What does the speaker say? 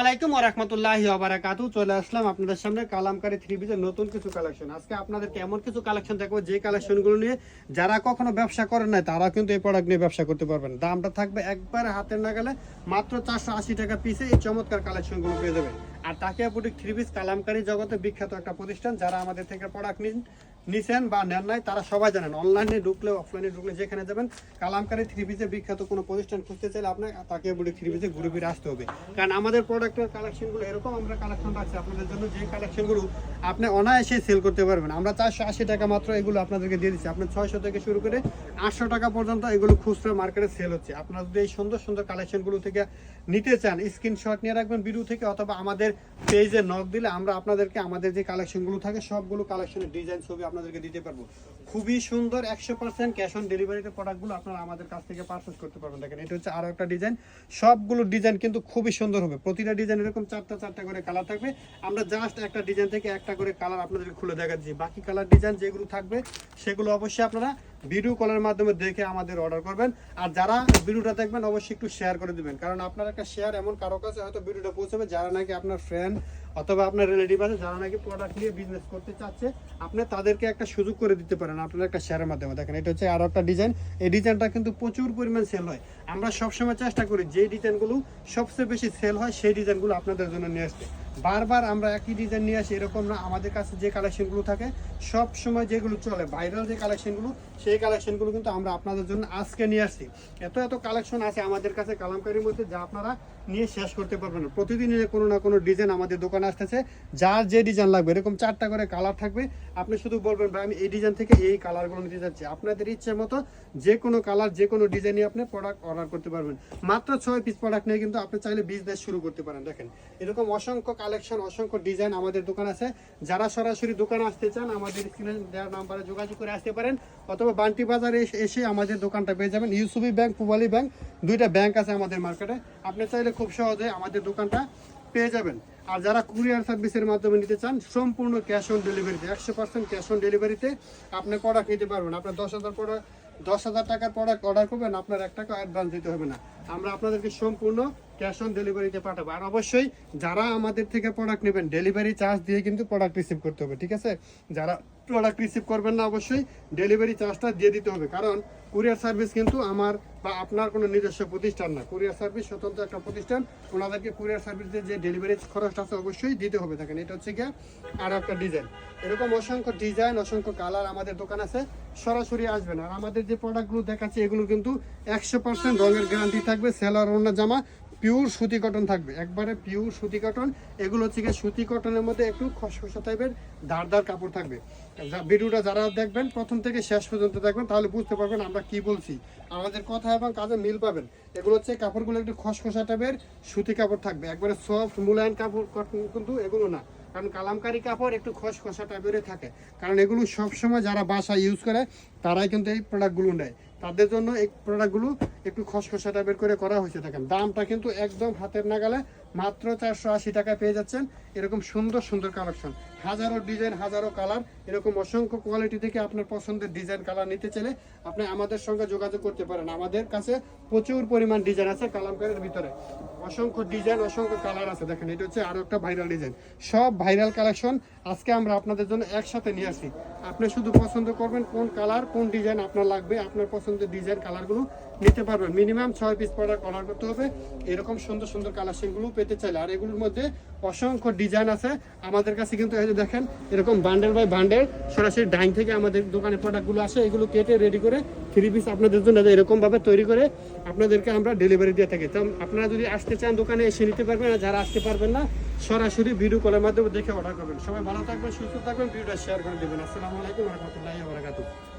আলাইকুম রহমতুল্লাহি বারাকাতু চলে আসলাম আপনাদের সামনে কালামকারী থ্রি নতুন কিছু কালেকশন। আজকে আপনাদেরকে এমন কিছু কালেকশন যে কালেকশনগুলো নিয়ে যারা কখনো ব্যবসা করেন নাই তারা কিন্তু এই প্রোডাক্ট নিয়ে ব্যবসা করতে পারবেন। দামটা থাকবে একবারে হাতের নাগালে মাত্র চারশো আশি টাকা পিসে এই চমৎকার কালেকশনগুলো পেয়ে যাবেন। আর Takiya boutique three piece kalamkari জগতে বিখ্যাত একটা প্রতিষ্ঠান, যারা আমাদের থেকে প্রোডাক্ট নিন নিছেন বা নেন নাই, তারা সবাই জানেন। অনলাইনে ঢুকলে অফলাইনে ঢুকলে যেখানে যাবেন, কালামকারী থ্রি পিসে বিখ্যাত কোনো প্রতিষ্ঠান খুঁজতে চাইলে আপনাকে, তাকে বলে থ্রি পিসে ঘুরে ফিরে আসতে হবে। কারণ আমাদের প্রোডাক্টের কালেকশনগুলো এরকম, আমরা কালেকশন রাখছি। আপনাদের জন্য যে কালেকশনগুলো আপনি অনায়াসে সেল করতে পারবেন। আমরা চারশো আশি টাকা মাত্র এগুলো আপনাদেরকে দিয়ে দিচ্ছি। আপনার ছয়শো থেকে শুরু করে আটশো টাকা পর্যন্ত এগুলো খুচরা মার্কেটে সেল হচ্ছে। আপনারা যদি এই সুন্দর সুন্দর কালেকশনগুলো থেকে নিতে চান স্ক্রিনশট নিয়ে রাখবেন ভিডিও থেকে অথবা আমাদের পেজে নক দিলে আমরা আপনাদেরকে আমাদের যে কালেকশনগুলো থাকে, সবগুলো কালেকশনের ডিজাইন ছবি আপনাদেরকে দিতে পারব। খুবই সুন্দর একশো পার্সেন্ট ক্যাশ অন ডেলিভারিতে প্রোডাক্টগুলো আপনারা আমাদের কাছ থেকে পারচেস করতে পারবেন। দেখেন, এটা হচ্ছে আরও একটা ডিজাইন সবগুলো ডিজাইন কিন্তু খুবই সুন্দর হবে। প্রতিটা ডিজাইন এরকম চারটা চারটা করে কালার থাকবে। আমরা জাস্ট একটা ডিজাইন থেকে একটা করে কালার আপনাদেরকে খুলে দেখাচ্ছি। বাকি কালার ডিজাইন যেগুলো থাকবে, সেগুলো অবশ্যই আপনারা ভিডিও কলের মাধ্যমে দেখে আমাদের অর্ডার করবেন। আর যারা ভিডিওটা দেখবেন, অবশ্যই একটু শেয়ার করে দিবেন। কারণ আপনার একটা শেয়ার এমন কারও কাছে হয়তো ভিডিওটা পৌঁছাবে যারা নাকি আপনার ফ্রেন্ড অথবা আপনার রিলেটিভ আছে, যারা নাকি প্রোডাক্ট নিয়ে বিজনেস করতে চাচ্ছে। আপনি তাদেরকে একটা সুযোগ করে দিতে পারেন আপনার একটা শেয়ারের মাধ্যমে। দেখেন, এটা হচ্ছে আরও একটা ডিজাইন এই ডিজাইনটা কিন্তু প্রচুর পরিমাণ সেল হয়। আমরা সবসময় চেষ্টা করি, যে ডিজাইনগুলো সবচেয়ে বেশি সেল হয়, সেই ডিজাইনগুলো আপনাদের জন্য নিয়ে আসতে। বারবার আমরা একই ডিজাইন নিয়ে আসি, এরকম না। আমাদের কাছে যে কালেকশনগুলো থাকে, সব সময় যেগুলো চলে ভাইরাল যে কালেকশনগুলো সেই কালেকশনগুলো কিন্তু আমরা আপনাদের জন্য আজকে নিয়ে আসছি। এত এত কালেকশন আছে আমাদের কাছে কালামকারির মধ্যে যা আপনারা নিয়ে শেষ করতে পারবেন না। প্রতিদিনের কোনো না কোনো ডিজাইন আমাদের দোকানে আসতেছে, যার যে ডিজাইন লাগবে, এরকম চারটা করে কালার থাকবে। আপনি শুধু বলবেন, ভাই, আমি এই ডিজাইন থেকে এই কালারগুলো নিতে চাচ্ছি আপনাদের ইচ্ছে মতো যে কোনো কালার যে কোনো ডিজাইনই আপনি প্রোডাক্ট অর্ডার করতে পারবেন। মাত্র ছয় পিস প্রোডাক্ট নিয়ে কিন্তু আপনি চাইলে বিজনেস শুরু করতে পারেন। দেখেন, এরকম অসংখ্য কালেকশন অসংখ্য ডিজাইন আমাদের দোকান আছে। যারা সরাসরি দোকানে আসতে চান, আমাদের স্ক্রিনে দেওয়ার নাম্বারে যোগাযোগ করে আসতে পারেন। অথবা বান্টি বাজারে এসে- আমাদের দোকানটা পেয়ে যাবেন। ইউসুবি ব্যাংক, পুবালি ব্যাংক, দুইটা ব্যাংক আছে আমাদের মার্কেটে আপনি চাইলে খুব সহজে আমাদের দোকানটা পেয়ে যাবেন। আর যারা কুরিয়ার সার্ভিসের মাধ্যমে নিতে চান, সম্পূর্ণ ক্যাশ অন ডেলিভারিতে একশো পার্সেন্ট ক্যাশ অন ডেলিভারিতে আপনি প্রোডাক্ট নিতে পারবেন। আপনার দশ হাজার প্রোডাক্ট দশ হাজার টাকার প্রোডাক্ট অর্ডার করবেন, আপনার এক টাকা অ্যাডভান্স দিতে হবে না। আমরা আপনাদেরকে সম্পূর্ণ ক্যাশ অন ডেলিভারিতে পাঠাবো। আর অবশ্যই যারা আমাদের থেকে প্রোডাক্ট নেবেন ডেলিভারি চার্জ দিয়ে কিন্তু প্রোডাক্ট রিসিভ করতে হবে, ঠিক আছে? যারা প্রোডাক্ট রিসিভ করবেন না, অবশ্যই ডেলিভারি চার্জটা দিয়ে দিতে হবে। কারণ কুরিয়ার সার্ভিস কিন্তু আমার বা আপনার কোনো নিজস্ব প্রতিষ্ঠান না। কুরিয়ার সার্ভিস স্বতন্ত্র একটা প্রতিষ্ঠান, ওনাদেরকে কুরিয়ার সার্ভিসের যে ডেলিভারি খরচটা আছে, অবশ্যই দিতে হবে। দেখেন, এটা হচ্ছে গিয়ে আর একটা ডিজাইন এরকম অসংখ্য ডিজাইন অসংখ্য কালার আমাদের দোকান আছে, সরাসরি আসবেন। আর আমাদের যে প্রোডাক্টগুলো দেখাচ্ছে, এগুলো কিন্তু একশো পার্সেন্ট রঙের গ্যারান্টি থাকবে সেলার ওনার জামা পিওর সুতি কটন থাকবে। একবারে পিওর সুতি কটন এগুলো হচ্ছে গিয়ে সুতি কটনের মধ্যে একটু খসখসা টাইপের ধারদার কাপড় থাকবে। ভিডিওটা যারা দেখবেন, প্রথম থেকে শেষ পর্যন্ত দেখবেন, তাহলে বুঝতে পারবেন আমরা কি বলছি। আমাদের কথা এবং কাজে মিল পাবেন। এগুলো হচ্ছে কাপড়গুলো একটু খসখসা টাইপের সুতি কাপড় থাকবে। একবারে সফট মুলায়ন কাপড় কটন কিন্তু এগুলো না। কারণ কালামকারি কাপড় একটু খসখসা টাইপেরই থাকে। কারণ এগুলো সবসময় যারা বাসা ইউজ করে, তারাই কিন্তু এই প্রোডাক্টগুলো নেয়। তাদের জন্য এই প্রোডাক্টগুলো একটু খসখসা টাইপের করে করা হয়েছে, দেখেন। দামটা কিন্তু একদম হাতের নাগালে মাত্র চারশো আশি টাকায় পেয়ে যাচ্ছেন। এরকম সুন্দর সুন্দর কালেকশন হাজারো ডিজাইন হাজারো কালার এরকম অসংখ্য কোয়ালিটি থেকে আপনার পছন্দের ডিজাইন কালার নিতে চাইলে আপনি আমাদের সঙ্গে যোগাযোগ করতে পারেন। আমাদের কাছে প্রচুর পরিমাণ ডিজাইন আছে কালামকারের ভিতরে। অসংখ্য ডিজাইন অসংখ্য কালার আছে, দেখেন। এটা হচ্ছে আরও একটা ভাইরাল ডিজাইন সব ভাইরাল কালেকশন আজকে আমরা আপনাদের জন্য একসাথে নিয়ে আসি। আপনি শুধু পছন্দ করবেন কোন কালার কোন ডিজাইন আপনার লাগবে, আপনার পছন্দের ডিজাইন কালারগুলো নিতে পারবেন। মিনিমাম ছয় পিস প্রোডাক্ট অর্ডার করতে হবে। এরকম সুন্দর সুন্দর কালেকশনগুলো পেতে চাইলে। আর এগুলোর মধ্যে অসংখ্য ডিজাইন আছে। আমাদের কাছে কিন্তু এই যে দেখেন, এরকম বান্ডেল বাই বান্ডেল সরাসরি ডাইং থেকে আমাদের দোকানে প্রোডাক্টগুলো আসে। এগুলো কেটে রেডি করে থ্রি পিস আপনাদের জন্য এরকমভাবে তৈরি করে আপনাদেরকে আমরা ডেলিভারি দিয়ে থাকি। তো আপনারা যদি আসতে চান দোকানে, এসে নিতে পারবেন। আর যারা আসতে পারবেন না, সরাসরি ভিডিও কলের মাধ্যমে দেখে অর্ডার করবেন। সবাই ভালো থাকবেন, সুস্থ থাকবেন। ভিডিওটা শেয়ার করে দেবেন। আসসালামু আলাইকুম, রহমতুল্লাহি বারাকাতুহু।